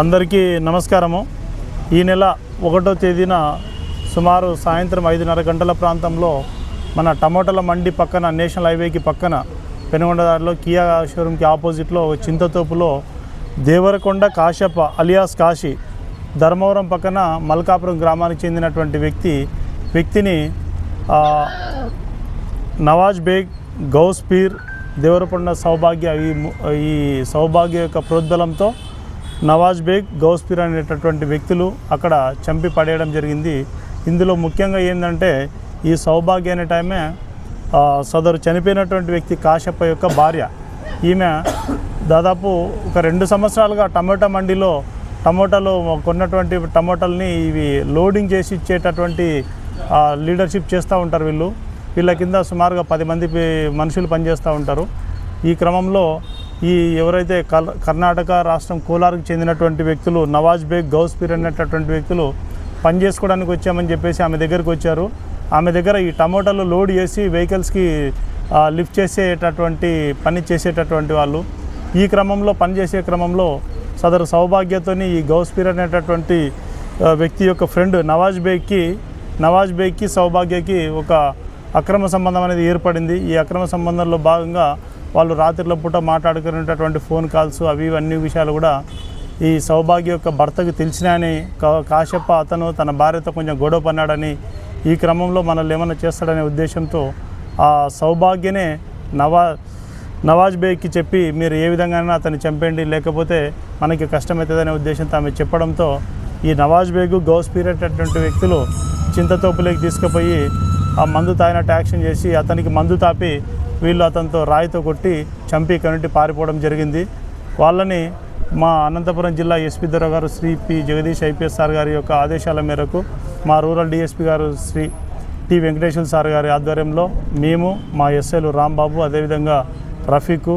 అందరికీ నమస్కారము. ఈ నెల ఒకటో తేదీన సుమారు సాయంత్రం ఐదున్నర గంటల ప్రాంతంలో మన టమోటాల మండి పక్కన నేషనల్ హైవేకి పక్కన పెనుగొండదారిలో కియా షోరూమ్కి ఆపోజిట్లో చింతతోపులో దేవరకొండ కాశ్యప అలియాస్ కాశీ ధర్మవరం పక్కన మల్కాపురం గ్రామానికి చెందినటువంటి వ్యక్తి వ్యక్తిని నవాజ్ బేగ్ గౌస్ పీర్ దేవరకొండ సౌభాగ్య ఈ ఈ సౌభాగ్య యొక్క ప్రోద్బలంతో నవాజ్ బేగ్ గౌస్పీర్ అనేటటువంటి వ్యక్తులు అక్కడ చంపి పడేయడం జరిగింది. ఇందులో ముఖ్యంగా ఏంటంటే ఈ సౌభాగ్య అనే టైమే సదరు చనిపోయినటువంటి వ్యక్తి కాశప్ప యొక్క భార్య. ఈమె దాదాపు ఒక రెండు సంవత్సరాలుగా టమోటా మండిలో టమోటాలు కొన్నటువంటి టమోటాలని ఇవి లోడింగ్ చేసి ఇచ్చేటటువంటి లీడర్షిప్ చేస్తూ ఉంటారు వీళ్ళు. వీళ్ళ కింద సుమారుగా పది మంది మనుషులు పనిచేస్తూ ఉంటారు. ఈ క్రమంలో ఈ ఎవరైతే కల్- కర్ణాటక రాష్ట్రం కోలార్కు చెందినటువంటి వ్యక్తులు నవాజ్ బేగ్ గౌస్పీర్ అనేటటువంటి వ్యక్తులు పని చేసుకోవడానికి వచ్చామని చెప్పేసి ఆమె దగ్గరికి వచ్చారు. ఆమె దగ్గర ఈ టమోటాలు లోడ్ చేసి వెహికల్స్కి లిఫ్ట్ చేసేటటువంటి పని చేసేటటువంటి వాళ్ళు. ఈ క్రమంలో పనిచేసే క్రమంలో సదరు సౌభాగ్యతోని ఈ గౌస్పీర్ అనేటటువంటి వ్యక్తి యొక్క ఫ్రెండ్ నవాజ్ బేగ్కి నవాజ్ బేగ్కి సౌభాగ్యకి ఒక అక్రమ సంబంధం అనేది ఏర్పడింది. ఈ అక్రమ సంబంధంలో భాగంగా వాళ్ళు రాత్రిలో పూట మాట్లాడుకునేటటువంటి ఫోన్ కాల్స్ అవి ఇవన్నీ అన్ని విషయాలు కూడా ఈ సౌభాగ్య యొక్క భర్తకు తెలిసినాయని కాశ్యప్ప అతను తన భార్యతో కొంచెం గొడవ పన్నాడని ఈ క్రమంలో మనల్ని ఏమైనా చేస్తాడనే ఉద్దేశంతో ఆ సౌభాగ్యనే నవా నవాజ్ బేగ్కి చెప్పి మీరు ఏ విధంగానైనా అతన్ని చంపండి లేకపోతే మనకి కష్టమవుతుందనే ఉద్దేశంతో ఆమె చెప్పడంతో ఈ నవాజ్ బేగు గౌస్ పీరియడ్ అటువంటి వ్యక్తులు చింతతోపులోకి తీసుకుపోయి ఆ మందు తాగినట్టు యాక్షన్ చేసి అతనికి మందు తాపి వీళ్ళు అతనితో రాయితో కొట్టి చంపి కనుంటి పారిపోవడం జరిగింది. వాళ్ళని మా అనంతపురం జిల్లా ఎస్పీ దొర గారు Shri P Jagadish IPS sir గారి యొక్క ఆదేశాల మేరకు మా రూరల్ డిఎస్పీ గారు శ్రీ టి వెంకటేశ్వర సార్ గారి ఆధ్వర్యంలో మేము మా ఎస్ఐలు రాంబాబు అదేవిధంగా రఫీకు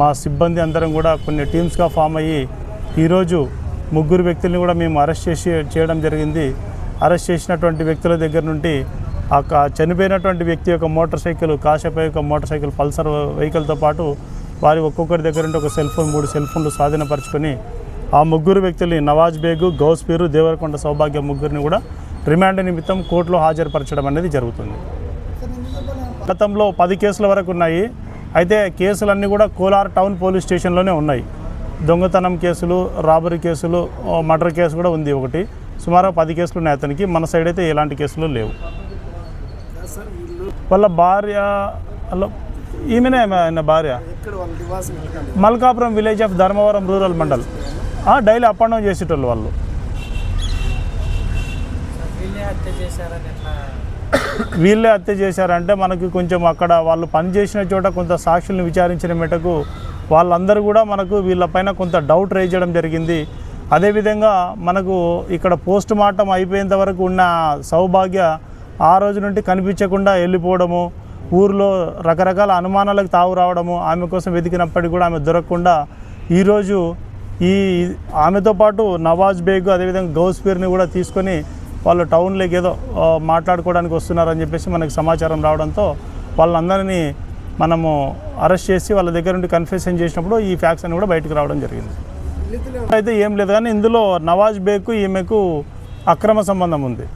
మా సిబ్బంది అందరం కూడా కొన్ని టీమ్స్గా ఫామ్ అయ్యి ఈరోజు ముగ్గురు వ్యక్తుల్ని కూడా మేము అరెస్ట్ చేసి చేయడం జరిగింది. అరెస్ట్ చేసినటువంటి వ్యక్తుల దగ్గర నుండి ఆ చనిపోయినటువంటి వ్యక్తి యొక్క మోటార్ సైకిల్ కాశపై యొక్క మోటార్ సైకిల్ పల్సర్ వెహికల్తో పాటు వారి ఒక్కొక్కరి దగ్గర నుండి ఒక సెల్ ఫోన్ మూడు సెల్ ఫోన్లు స్వాధీనపరచుకొని ఆ ముగ్గురు వ్యక్తుల్ని నవాజ్ బేగు గౌస్పీరు దేవరకొండ సౌభాగ్య ముగ్గురిని కూడా రిమాండ్ నిమిత్తం కోర్టులో హాజరుపరచడం అనేది జరుగుతుంది. గతంలో పది కేసుల వరకు ఉన్నాయి. అయితే కేసులన్నీ కూడా కోలార్ టౌన్ పోలీస్ స్టేషన్లోనే ఉన్నాయి. దొంగతనం కేసులు రాబరీ కేసులు మర్డర్ కేసు కూడా ఉంది ఒకటి. సుమారు పది కేసులు ఉన్నాయి అతనికి. మన సైడ్ అయితే ఎలాంటి కేసులు లేవు. వాళ్ళ భార్య వాళ్ళ ఈమెనే ఆయన భార్య? Malkapuram village of Dharmavaram rural mandal. Daily up and down చేసేటోళ్ళు వాళ్ళు. వీళ్ళే హత్య చేశారంటే మనకి కొంచెం అక్కడ వాళ్ళు పనిచేసిన చోట కొంత సాక్షుల్ని విచారించిన మెటకు వాళ్ళందరూ కూడా మనకు వీళ్ళపైన కొంత డౌట్ రేజ్ చేయడం జరిగింది. అదేవిధంగా మనకు ఇక్కడ పోస్ట్ మార్టం అయిపోయేంత వరకు ఉన్న సౌభాగ్య ఆ రోజు నుండి కనిపించకుండా వెళ్ళిపోవడము ఊర్లో రకరకాల అనుమానాలకు తావు రావడము ఆమె కోసం వెతికినప్పటికీ కూడా ఆమె దొరకకుండా ఈరోజు ఈ ఆమెతో పాటు నవాజ్ బేగ్ అదేవిధంగా గౌస్పీర్ని కూడా తీసుకొని వాళ్ళు టౌన్లోకి ఏదో మాట్లాడుకోవడానికి వస్తున్నారని చెప్పేసి మనకి సమాచారం రావడంతో వాళ్ళందరినీ మనము అరెస్ట్ చేసి వాళ్ళ దగ్గర నుండి కన్ఫెషన్ చేసినప్పుడు ఈ ఫ్యాక్స్ అని కూడా బయటకు రావడం జరిగింది. అయితే ఏం లేదు కానీ ఇందులో నవాజ్ బేగ్కు ఈమెకు అక్రమ సంబంధం ఉంది.